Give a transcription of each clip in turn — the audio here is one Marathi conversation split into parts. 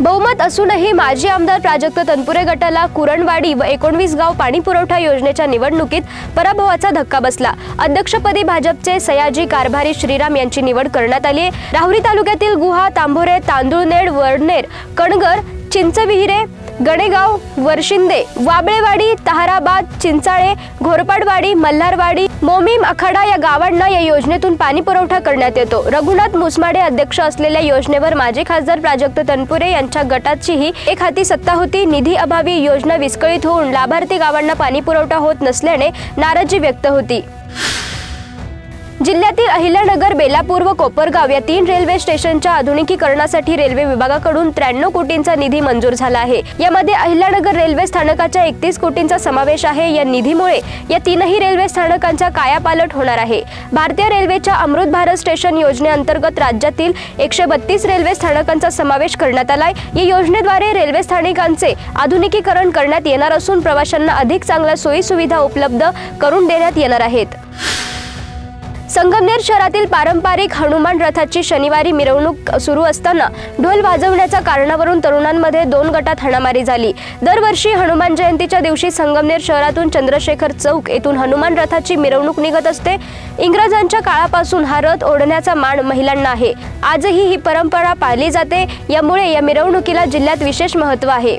बहुमत असूनही माजी आमदार प्राजक्त तनपुरे गटाला कुरणवाडी व एकोणवीस गाव पाणी पुरवठा योजनेच्या निवडणुकीत पराभवाचा धक्का बसला. अध्यक्षपदी भाजपचे सयाजी कारभारी श्रीराम यांची निवड करण्यात आली आहे. राहुरी तालुक्यातील गुहा तांभोरे तांदूळनेड वडनेर कणगर चिंचविहिरे गणेगाव वरशिंदे वाबळेवाडी तहाराबाद चिंचाळे घोरपाडवाडी मल्हारवाडी मोमीम अखाडा या गावांना या योजनेतून पाणी पुरवठा करण्यात येतो. रघुनाथ मुसमाडे अध्यक्ष असलेल्या योजनेवर माजी खासदार प्राजक्त तनपुरे यांच्या गटाचीही एक हाती सत्ता होती. निधी अभावी योजना विस्कळीत होऊन लाभार्थी गावांना पाणी पुरवठा होत नसल्याने नाराजी व्यक्त होती. जिल्ह्यातील अहिल्यानगर बेलापूर व कोपरगाव या तीन रेल्वे स्टेशनच्या आधुनिकीकरणासाठी रेल्वे विभागाकडून त्र्याण्णव कोटींचा निधी मंजूर झाला आहे. यामध्ये अहिल्यानगर रेल्वे स्थानकाच्या एकतीस कोटींचा समावेश आहे. या निधीमुळे या तीनही रेल्वे स्थानकांचा कायापालट होणार आहे. भारतीय रेल्वेच्या अमृत भारत स्टेशन योजनेअंतर्गत राज्यातील एकशे बत्तीस रेल्वे स्थानकांचा समावेश करण्यात आलाय. या योजनेद्वारे रेल्वे स्थानकांचे आधुनिकीकरण करण्यात येणार असून प्रवाशांना अधिक चांगल्या सोयी सुविधा उपलब्ध करून देण्यात येणार आहेत. संगमनेर शहरातील पारंपरिक हनुमान रथाची शनिवारी मिरवणूक सुरू असताना ढोल वाजवण्याच्या कारणावरून तरुणांमध्ये दोन गटात हाणामारी झाली. दरवर्षी हनुमान जयंतीच्या दिवशी संगमनेर शहरातून चंद्रशेखर चौक येथून हनुमान रथाची मिरवणूक निघत असते. इंग्रजांच्या काळापासून हा रथ ओढण्याचा मान महिलांना आहे. आजही ही परंपरा पाळली जाते. यामुळे या मिरवणुकीला जिल्ह्यात विशेष महत्त्व आहे.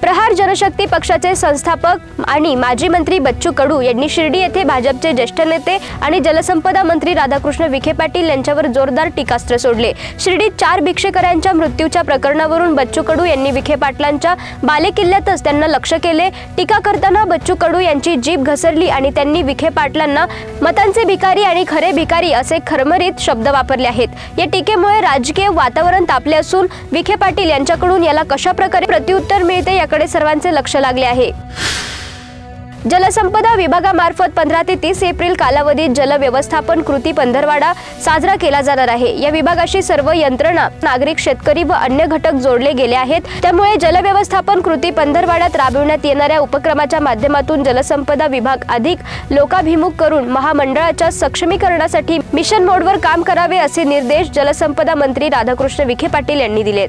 प्रहार जनशक्ती पक्षाचे संस्थापक आणि माजी मंत्री बच्चू कडू यांनी शिर्डी येथे भाजपचे ज्येष्ठ नेते आणि जलसंपदा मंत्री राधाकृष्ण विखे पाटील यांच्यावर जोरदार टीकास्त्र सोडले. शिर्डीत चार भिक्षेकरांच्या मृत्यूच्या प्रकरणावरून बच्चू कडू यांनी विखे पाटलांच्या बालेकिल्ल्यातच त्यांना लक्ष केले. टीका करताना बच्चू कडू यांची जीभ घसरली आणि त्यांनी विखे पाटलांना मतांचे भिकारी आणि खरे भिकारी असे खरमरीत शब्द वापरले आहेत. या टीकेमुळे राजकीय वातावरण तापले असून विखे पाटील यांच्याकडून याला कशा प्रकारे प्रत्युत्तर मिळते याकडे सर्वांचे लक्ष लागले आहे. जलसंपदा विभागामार्फत पंधरा ते तीस एप्रिल कालावधीत जलव्यवस्थापन कृती पंधरवाडा साजरा केला जाणार आहे. या विभागाशी सर्व यंत्रणा नागरिक शेतकरी व अन्य घटक जोडले गेले आहेत. त्यामुळे जलव्यवस्थापन कृती पंधरवाड्यात राबविण्यात येणाऱ्या उपक्रमाच्या माध्यमातून जलसंपदा विभाग अधिक लोकाभिमुख करून महामंडळाच्या सक्षमीकरणासाठी मिशन मोडवर काम करावे असे निर्देश जलसंपदा मंत्री राधाकृष्ण विखे पाटील यांनी दिलेत.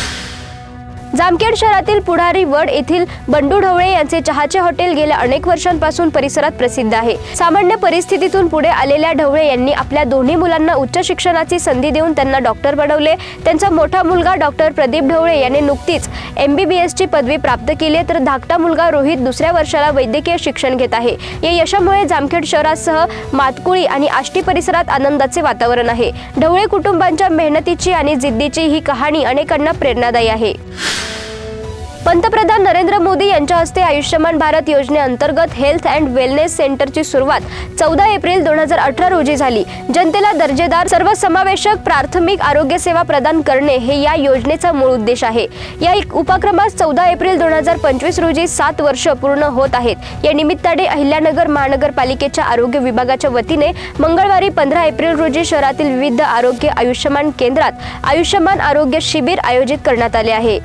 जामखेड शहरातील पुढारी वड येथील बंडू ढवळे यांचे चहाचे हॉटेल गेल्या अनेक वर्षांपासून परिसरात प्रसिद्ध आहे. सामान्य परिस्थितीतून पुढे आलेल्या ढवळे यांनी आपल्या दोन्ही मुलांना उच्च शिक्षणाची संधी देऊन त्यांना डॉक्टर बनवले. त्यांचा मोठा मुलगा डॉक्टर प्रदीप ढवळे याने नुकतीच एम बी बी एसची पदवी प्राप्त केली आहे, तर धाकटा मुलगा रोहित दुसऱ्या वर्षाला वैद्यकीय शिक्षण घेत आहे. या यशामुळे जामखेड शहरासह मातकुळी आणि आष्टी परिसरात आनंदाचे वातावरण आहे. ढवळे कुटुंबांच्या मेहनतीची आणि जिद्दीची ही कहाणी अनेकांना प्रेरणादायी आहे. पंतप्रधान नरेंद्र मोदी यांच्या हस्ते आयुष्यमान भारत योजनेअंतर्गत हेल्थ अँड वेलनेस सेंटरची सुरुवात चौदा एप्रिल दोन हजार अठरा रोजी झाली. जनतेला दर्जेदार सर्वसमावेशक प्राथमिक आरोग्य सेवा प्रदान करणे हे या योजनेचा मूळ उद्देश आहे. या एक उपक्रमास चौदा एप्रिल दोन हजार पंचवीस रोजी सात वर्ष पूर्ण होत आहेत. या निमित्ताने अहिल्यानगर महानगरपालिकेच्या आरोग्य विभागाच्या वतीने मंगळवारी पंधरा एप्रिल रोजी शहरातील विविध आरोग्य आयुष्यमान केंद्रात आयुष्यमान आरोग्य शिबिर आयोजित करण्यात आले आहे.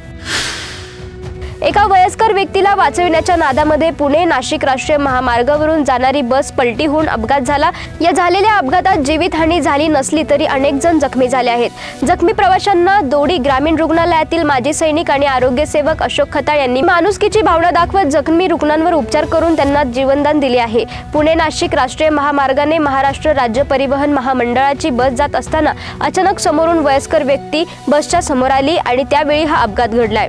एका वयस्कर व्यक्तीला वाचविण्याच्या नादामध्ये पुणे नाशिक राष्ट्रीय महामार्गावरून जाणारी बस पलटी होऊन अपघात झाला. या झालेल्या अपघातात जीवितहानी झाली नसली तरी अनेक जण जखमी झाले आहेत. जखमी प्रवाशांना दोडी ग्रामीण रुग्णालयातील माजी सैनिक आणि आरोग्य सेवक अशोक खताळ यांनी माणुसकीची भावना दाखवत जखमी रुग्णांवर उपचार करून त्यांना जीवनदान दिले आहे. पुणे नाशिक राष्ट्रीय महामार्गाने महाराष्ट्र राज्य परिवहन महामंडळाची बस जात असताना अचानक समोरून वयस्कर व्यक्ती बसच्या समोर आली आणि त्यावेळी हा अपघात घडलाय.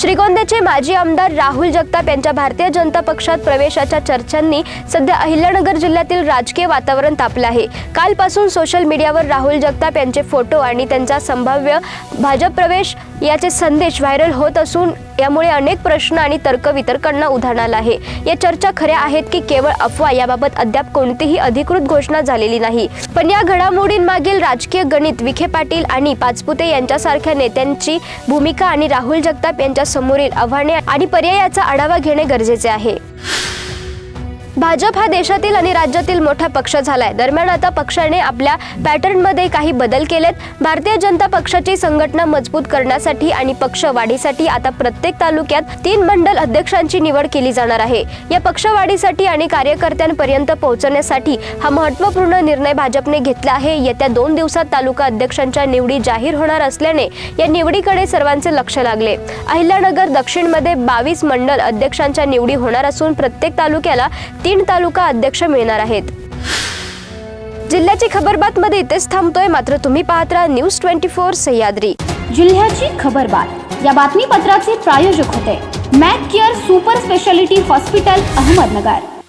श्रीगोंद्याचे माजी आमदार राहुल जगताप यांच्या भारतीय जनता पक्षात प्रवेशाच्या चर्चांनी सध्या अहिल्यानगर जिल्ह्यातील राजकीय वातावरण तापलं आहे. कालपासून सोशल मीडियावर राहुल जगताप यांचे फोटो आणि त्यांचा संभाव्य भाजप प्रवेश याचे संदेश व्हायरल होत असून यामुळे अनेक प्रश्न आणि तर्कवितर्कांना उधाण आलं आहे. या चर्चा खऱ्या आहेत की केवळ अफवा याबाबत अद्याप कोणतीही अधिकृत घोषणा झालेली नाही. पण या घडामोडींमागील राजकीय गणित विखे पाटील आणि पाचपुते यांच्यासारख्या नेत्यांची भूमिका आणि राहुल जगताप यांच्या समोरील आव्हाने आणि पर्यायाचा आढावा घेणे गरजेचे आहे. भाजप हा देशातील आणि राज्यातील मोठा पक्ष झालाय. दरम्यान आता पक्षाने आपल्या पॅटर्नमध्ये काही बदल केलेत. भारतीय जनता पक्षाची संघटना मजबूत करण्यासाठी आणि पक्ष वाढीसाठी आता प्रत्येक तालुक्यात तीन मंडल अध्यक्षांची निवड केली जाणार आहे. या पक्षवाढीसाठी आणि कार्यकर्त्यांपर्यंत पोहोचण्यासाठी हा महत्त्वपूर्ण निर्णय भाजपने घेतला आहे. येत्या दोन दिवसात तालुका अध्यक्षांच्या निवडी जाहीर होणार असल्याने या निवडीकडे सर्वांचे लक्ष लागले. अहिल्यानगर दक्षिणमध्ये बावीस मंडल अध्यक्षांच्या निवडी होणार असून प्रत्येक तालुक्याला तीन तालुका अध्यक्ष मिळणार आहेत. जिल्ह्याची खबरबातमध्ये इथेच थांबतोय. मात्र तुम्ही पाहत राहा न्यूज ट्वेंटी फोर सह्याद्री. जिल्ह्याची खबरबात. या बातमीपत्राचे प्रायोजक होते. Mac care super speciality hospital Ahmednagar.